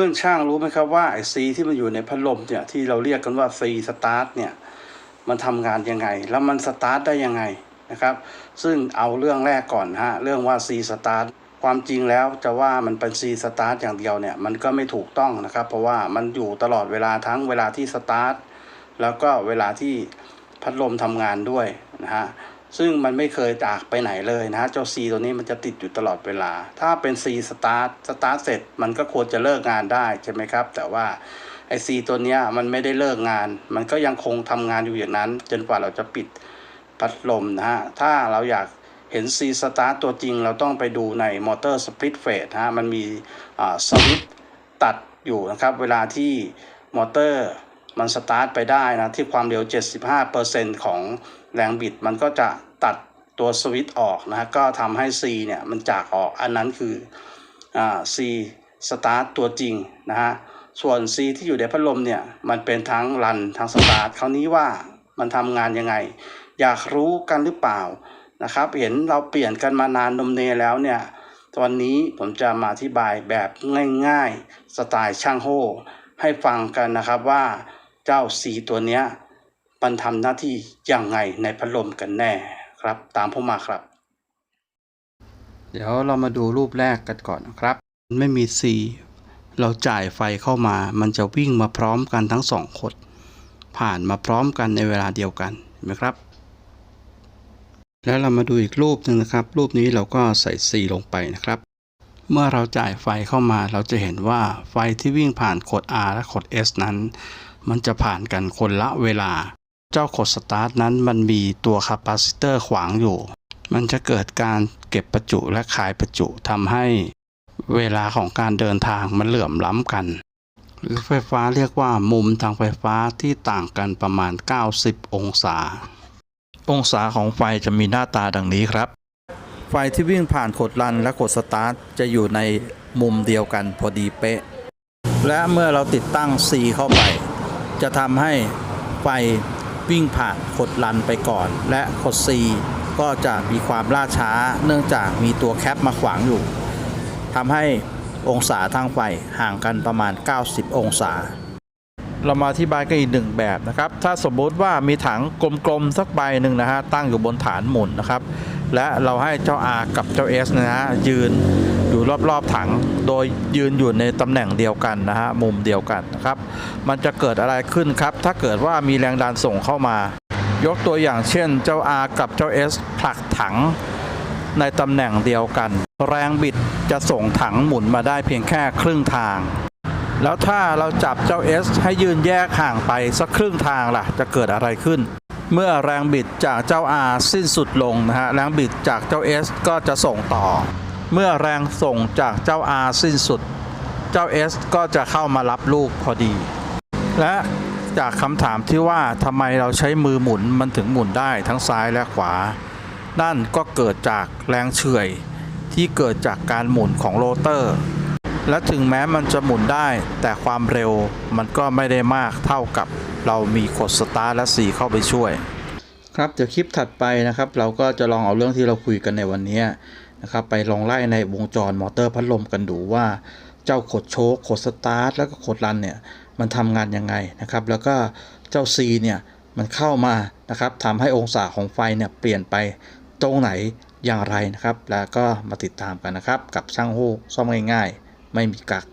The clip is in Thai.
พื่อนช่างรู้ไหมครับว่าไอซีที่มันอยู่ในพัดลมเนี่ยที่เราเรียกกันว่าซีสตาร์ทเนี่ยมันทำงานยังไง แล้วมันสตาร์ทได้ยังไงนะครับ ซึ่งเอาเรื่องแรกก่อนฮะเรื่องว่าซีสตาร์ทความจริงแล้วจะว่ามันเป็นซีสตาร์ทอย่างเดียวเนี่ยมันก็ไม่ถูกต้องนะครับ เพราะว่ามันอยู่ตลอดเวลาทั้งเวลาที่สตาร์ทแล้วก็เวลาที่พัดลมทำงานด้วยนะฮะ ซึ่งมันไม่เคยจากไปไหนเลยนะเจ้า C ตัวนี้มันจะติดอยู่ตลอดเวลา ถ้าเป็น C start start เสร็จมันก็ควรจะเลิกงานได้ใช่ไหมครับ แต่ว่าไอ C ตัวนี้มันไม่ได้เลิกงาน มันก็ยังคงทำงานอยู่อย่างนั้น จนกว่าเราจะปิดพัดลมนะฮะ ถ้าเราอยากเห็น C start ตัวจริงเราต้องไปดูในมอเตอร์สปริตเฟสฮะ มันมีสวิตตัดอยู่นะครับ เวลาที่มอเตอร์ มันสตาร์ทไปได้นะที่ความเร็ว 75%ของแรงบิด มันก็จะตัดตัวสวิตช์ออกนะฮะก็ทำให้ C เนี่ยมันจากออกอันนั้นคืออ่า C สตาร์ทตัวจริงนะฮะส่วน C ที่อยู่ในพัดลมเนี่ยมันเป็นทั้งรันทั้งสตาร์ทคราวนี้ว่ามันทำงานยังไง อยากรู้กันหรือเปล่านะครับ เห็นเราเปลี่ยนกันมานานนมเนแล้วเนี่ยวันนี้ผมจะมาอธิบายแบบง่ายๆ สไตล์ช่างโฮให้ฟังกันนะครับว่า เจ้าสีตัวเนี้ยมันทำหน้าที่ยังไงในพัดลมกันแน่ครับ ตามผมมาครับ เดี๋ยวเรามาดูรูปแรกกันก่อนนะครับมันไม่มี C เราจ่ายไฟเข้ามา มันจะวิ่งมาพร้อมกันทั้งสองขดผ่านมาพร้อมกันในเวลาเดียวกันเห็นไหมครับ แล้วเรามาดูอีกรูปหนึ่งนะครับ รูปนี้เราก็ใส่ C ลงไปนะครับ เมื่อเราจ่ายไฟเข้ามา เราจะเห็นว่าไฟที่วิ่งผ่านโคด R และโคด S นั้น มันจะผ่านกันคนละเวลา เจ้าโคดสตาร์ทนั้นมันมีตัวคาปาซิเตอร์ขวางอยู่ มันจะเกิดการเก็บประจุและคายประจุทำให้เวลาของการเดินทางมันเหลื่อมล้ำกัน หรือไฟฟ้าเรียกว่ามุมทางไฟฟ้าที่ต่างกันประมาณ 90 องศา องศาของไฟจะมีหน้าตาดังนี้ครับ ไฟที่วิ่งผ่านขดรันและขดสตาร์ทจะอยู่ในมุมเดียวกันพอดีเป๊ะ และเมื่อเราติดตั้ง C เข้าไป จะทำให้ไฟวิ่งผ่านขดรันไปก่อน และขด C ก็จะมีความล่าช้าเนื่องจากมีตัวแคปมาขวางอยู่ทำให้องศาทางไฟห่างกันประมาณ 90 องศา เรามาอธิบายกันอีกหนึ่งแบบนะครับ ถ้าสมมติว่ามีถังกลมๆสักใบหนึ่งนะฮะตั้งอยู่บนฐานหมุนนะครับ และเราให้เจ้า R กับเจ้า S นะฮะยืน อยู่รอบๆถัง โดยยืนอยู่ในตำแหน่งเดียวกันนะฮะมุมเดียวกันนะครับ มันจะเกิดอะไรขึ้นครับ ถ้าเกิดว่ามีแรงดันส่งเข้ามายกตัวอย่างเช่นเจ้า R กับเจ้า S ผลักถังในตำแหน่งเดียวกัน แรงบิดจะส่งถังหมุนมาได้เพียงแค่ครึ่งทาง แล้วถ้าเราจับเจ้า S ให้ยืนแยกห่างไปสักครึ่งทางล่ะ จะเกิดอะไรขึ้น เมื่อแรงบิดจากเจ้า R สิ้นสุดลงนะฮะแรงบิดจากเจ้า S ก็จะส่งต่อ เมื่อแรงส่งจากเจ้า R สิ้นสุด เจ้า S ก็จะเข้ามารับลูกพอดี และจากคำถามที่ว่าทำไมเราใช้มือหมุนมันถึงหมุนได้ทั้งซ้ายและขวา นั่นก็เกิดจากแรงเฉื่อยที่เกิดจากการหมุนของโรเตอร์ และถึงแม้มันจะหมุนได้ แต่ความเร็วมันก็ไม่ได้มากเท่ากับเรามีกดสตาร์และสีเข้าไปช่วย ครับเดี๋ยวคลิปถัดไปนะครับ เราก็จะลองเอาเรื่องที่เราคุยกันในวันนี้ นะครับไปลองไล่ในวงจรมอเตอร์พัดลมกันดูว่าเจ้าขดโชคขดสตาร์ทแล้วก็ขดรันเนี่ยมันทำงานยังไงนะครับ แล้วก็เจ้า C เนี่ยมันเข้ามานะครับทำให้องศาของไฟเนี่ยเปลี่ยนไปตรงไหนอย่างไรนะครับ แล้วก็มาติดตามกันนะครับ กับช่างโฮซ่อมง่ายๆ ไม่มีกัก